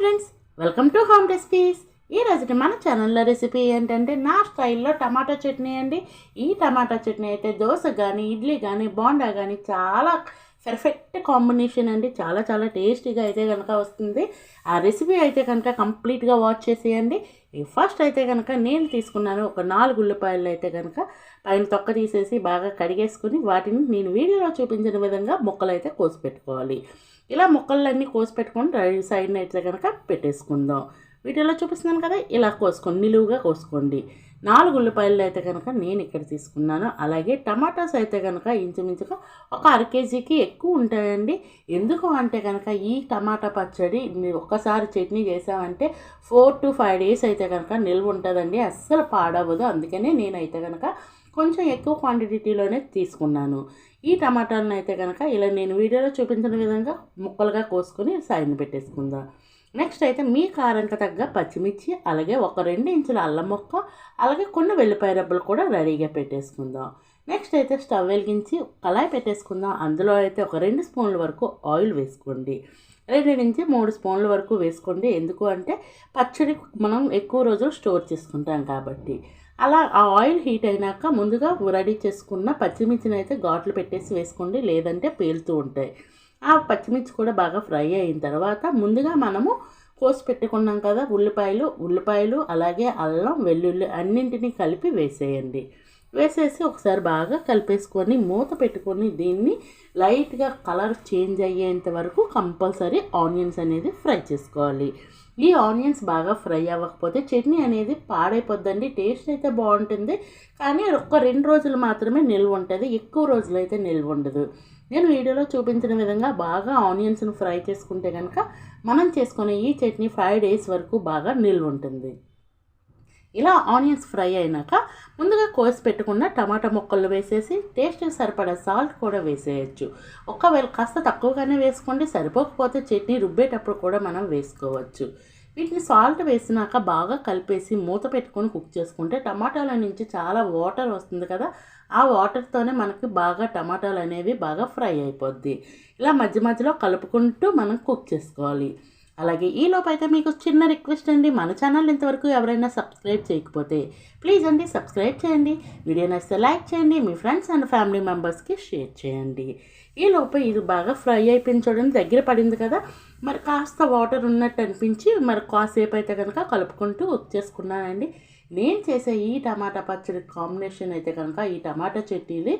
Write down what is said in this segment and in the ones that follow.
Friends welcome to home recipes ఈ మన ఛానల్లో రెసిపీ ఏంటంటే నా స్టైల్లో టమాటా చట్నీ అండి. ఈ టమాటా చట్నీ అయితే దోశ కానీ ఇడ్లీ కానీ బోండా కానీ చాలా పర్ఫెక్ట్ కాంబినేషన్ అండి. చాలా చాలా టేస్టీగా అయితే కనుక వస్తుంది. ఆ రెసిపీ అయితే కనుక కంప్లీట్గా వాచ్ చేసేయండి. ఫస్ట్ అయితే కనుక నేను తీసుకున్నాను ఒక నాలుగు ఉల్లిపాయలు అయితే కనుక పైన తొక్క తీసేసి బాగా కడిగేసుకుని వాటిని నేను వీడియోలో చూపించిన విధంగా ముక్కలు అయితే కోసి పెట్టుకోవాలి ఇలా ముక్కలన్నీ కోసి పెట్టుకొని రైట్ సైడ్ అయితే కనుక పెట్టేసుకుందాం. వీటిలో చూపిస్తున్నాను కదా ఇలా కోసుకోండి. నిలువుగా కోసుకోండి. నాలుగు ఉల్లిపాయలు అయితే కనుక నేను ఇక్కడ తీసుకున్నాను. అలాగే టమాటాస్ అయితే కనుక ఇంచుమించుగా ఒక అర కేజీకి ఎక్కువ ఉంటాయండి. ఎందుకు అంటే కనుక ఈ టమాటా పచ్చడి మీరు ఒక్కసారి చట్నీ చేసామంటే ఫోర్ టు ఫైవ్ డేస్ అయితే కనుక నిల్వ ఉంటుందండి. అస్సలు పాడవదు అందుకనే నేనైతే కనుక కొంచెం ఎక్కువ క్వాంటిటీలోనే తీసుకున్నాను. ఈ టమాటాలను అయితే కనుక ఇలా నేను వీడియోలో చూపించిన విధంగా ముక్కలుగా కోసుకొని సైడ్ని పెట్టేసుకుందాం. నెక్స్ట్ అయితే మీ కారంకి తగ్గ పచ్చిమిర్చి అలాగే ఒక రెండు ఇంచుల అల్లం మొక్క అలాగే కొన్ని వెల్లిపాయ రబ్బలు కూడా రెడీగా పెట్టేసుకుందాం. నెక్స్ట్ అయితే స్టవ్ వెలిగించి కళాయి పెట్టేసుకుందాం. అందులో అయితే ఒక రెండు స్పూన్ల వరకు ఆయిల్ వేసుకోండి. రెండు నుంచి మూడు స్పూన్ల వరకు వేసుకోండి. ఎందుకు అంటే పచ్చడి మనం ఎక్కువ రోజులు స్టోర్ చేసుకుంటాం కాబట్టి. అలా ఆ ఆయిల్ హీట్ అయినాక ముందుగా రెడీ చేసుకున్న పచ్చిమిర్చిని అయితే ఘాట్లు పెట్టేసి వేసుకోండి. లేదంటే పేలుతూ ఉంటాయి. ఆ పచ్చిమిర్చి కూడా బాగా ఫ్రై అయిన తర్వాత ముందుగా మనము కోసి పెట్టుకున్నాం కదా ఉల్లిపాయలు ఉల్లిపాయలు అలాగే అల్లం వెల్లుల్లి అన్నింటినీ కలిపి వేసేయండి. వేసేసి ఒకసారి బాగా కలిపేసుకొని మూత పెట్టుకొని దీన్ని లైట్గా కలర్ చేంజ్ అయ్యేంత వరకు కంపల్సరీ ఆనియన్స్ అనేది ఫ్రై చేసుకోవాలి. ఈ ఆనియన్స్ బాగా ఫ్రై అవ్వకపోతే చట్నీ అనేది పాడైపోద్దండి. టేస్ట్ అయితే బాగుంటుంది. కానీ ఒక్క రెండు రోజులు మాత్రమే నిల్వ ఉంటుంది. ఎక్కువ రోజులు అయితే నిల్వ ఉండదు. నేను వీడియోలో చూపించిన విధంగా బాగా ఆనియన్స్ను ఫ్రై చేసుకుంటే కనుక మనం చేసుకునే ఈ చట్నీ ఫైవ్ డేస్ వరకు బాగా నిల్వ ఉంటుంది. ఇలా ఆనియన్స్ ఫ్రై అయినాక ముందుగా కోసి పెట్టుకున్న టమాటా ముక్కలు వేసేసి టేస్ట్ సరిపడా సాల్ట్ కూడా వేసేయచ్చు. ఒకవేళ కాస్త తక్కువగానే వేసుకోండి సరిపోకపోతే చట్నీ రుబ్బేటప్పుడు కూడా మనం వేసుకోవచ్చు. వీటిని సాల్ట్ వేసినాక బాగా కలిపేసి మూత పెట్టుకొని కుక్ చేసుకుంటే టమాటాల నుంచి చాలా వాటర్ వస్తుంది కదా ఆ వాటర్తోనే మనకి బాగా టమాటాలు అనేవి బాగా ఫ్రై అయిపోద్ది. ఇలా మధ్య మధ్యలో కలుపుకుంటూ మనం కుక్ చేసుకోవాలి. అలాగే ఈ అయితే మీకు చిన్న రిక్వెస్ట్ అండి. మన ఛానల్ ఇంతవరకు ఎవరైనా సబ్స్క్రైబ్ చేయకపోతే ప్లీజ్ అండి సబ్స్క్రైబ్ చేయండి. వీడియో నచ్చితే లైక్ చేయండి. మీ ఫ్రెండ్స్ అండ్ ఫ్యామిలీ మెంబర్స్కి షేర్ చేయండి. ఈలోపు ఇది బాగా ఫ్రై అయిపోయింది చూడండి. దగ్గర పడింది కదా. మరి కాస్త వాటర్ ఉన్నట్టు అనిపించి మరి కాసేపు అయితే కనుక కలుపుకుంటూ వచ్చేసుకున్నానండి. నేను చేసే ఈ టమాటా పచ్చడి కాంబినేషన్ అయితే కనుక ఈ టమాటా చట్నీని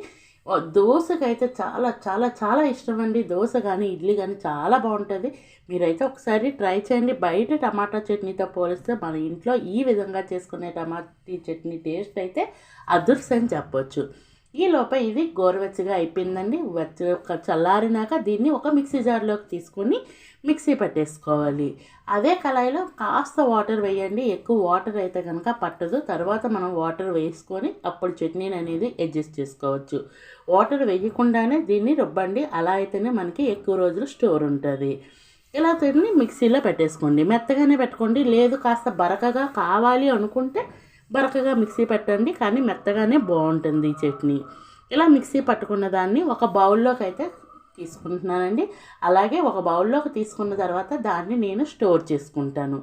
దోశకైతే చాలా చాలా చాలా ఇష్టం అండి దోశ కానీ ఇడ్లీ కానీ చాలా బాగుంటుంది మీరైతే ఒకసారి ట్రై చేయండి. బయట టమాటా చట్నీతో పోలిస్తే మన ఇంట్లో ఈ విధంగా చేసుకునే టమాటీ చట్నీ టేస్ట్ అయితే అదృష్టం చెప్పొచ్చు. ఈ లోప ఇది గోరువెచ్చగా అయిపోయిందండి. వచ్చి ఒక చల్లారినాక దీన్ని ఒక మిక్సీ జార్లోకి తీసుకొని మిక్సీ పెట్టేసుకోవాలి. అదే కళాయిలో కాస్త వాటర్ వేయండి. ఎక్కువ వాటర్ అయితే కనుక పట్టదు. తర్వాత మనం వాటర్ వేసుకొని అప్పుడు చట్నీని అనేది అడ్జస్ట్ చేసుకోవచ్చు. వాటర్ వేయకుండానే దీన్ని రుబ్బండి అలా అయితేనే మనకి ఎక్కువ రోజులు స్టోర్ ఉంటుంది. ఇలా తిని మిక్సీలో పెట్టేసుకోండి. మెత్తగానే పెట్టుకోండి. లేదు కాస్త బరకగా కావాలి అనుకుంటే బరకగా మిక్సీ పెట్టండి కానీ మెత్తగానే బాగుంటుంది ఈ చట్నీ. ఇలా మిక్సీ పట్టుకున్న దాన్ని ఒక బౌల్లోకి అయితే తీసుకుంటున్నానండి. అలాగే ఒక బౌల్లోకి తీసుకున్న తర్వాత దాన్ని నేను స్టోర్ చేసుకుంటాను.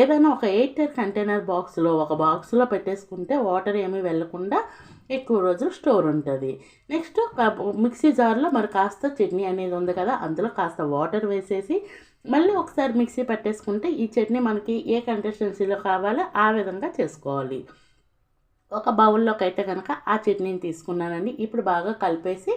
ఏదైనా ఒక ఎయిట్ కంటైనర్ బాక్స్లో ఒక బాక్స్లో పెట్టేసుకుంటే వాటర్ ఏమీ వెళ్ళకుండా ఎక్కువ రోజులు స్టోర్ ఉంటుంది. నెక్స్ట్ మిక్సీ జార్లో మరి కాస్త చట్నీ అనేది ఉంది కదా అందులో కాస్త వాటర్ వేసేసి మళ్ళీ ఒకసారి మిక్సీ పట్టేసుకుంటే ఈ చట్నీ మనకి ఏ కన్సిస్టెన్సీలో కావాలో ఆ విధంగా చేసుకోవాలి. ఒక బౌల్లోకి అయితే కనుక ఆ చట్నీని తీసుకున్నానండి. ఇప్పుడు బాగా కలిపేసి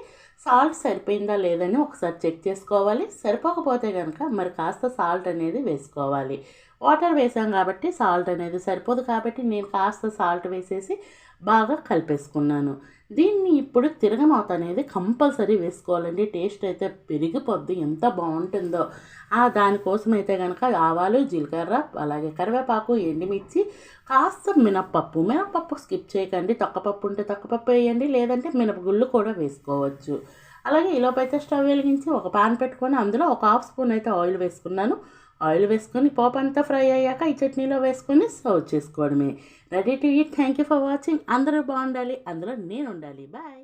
సాల్ట్ సరిపోయిందా లేదని ఒకసారి చెక్ చేసుకోవాలి. సరిపోకపోతే కనుక మరి కాస్త సాల్ట్ అనేది వేసుకోవాలి. వాటర్ వేసాం కాబట్టి సాల్ట్ అనేది సరిపోదు కాబట్టి నేను కాస్త సాల్ట్ వేసేసి బాగా కలిపేసుకున్నాను. దీన్ని ఇప్పుడు తిరగమౌత అనేది కంపల్సరీ వేసుకోవాలండి. టేస్ట్ అయితే పెరిగిపోద్ది. ఎంత బాగుంటుందో. ఆ దానికోసం అయితే కనుక ఆవాలు జీలకర్ర అలాగే కరివేపాకు ఎండుమిర్చి కాస్త మినప్పప్పు. మినప్పప్పు స్కిప్ చేయకండి. తొక్కపప్పు ఉంటే తొక్కపప్పు వేయండి. లేదంటే మినపగుళ్ళు కూడా వేసుకోవచ్చు. అలాగే ఈలోపైతే స్టవ్ వెలిగించి ఒక పాన్ పెట్టుకొని అందులో ఒక హాఫ్ స్పూన్ అయితే ఆయిల్ వేసుకున్నాను. ఆయిల్ వేసుకొని పోపు అంతా ఫ్రై అయ్యాక ఈ చట్నీలో వేసుకొని సర్వ్ చేసుకోవడమే. Ready to eat thank you for watching అందరూ బాగుండాలి. అందులో నేను ఉండాలి బాయ్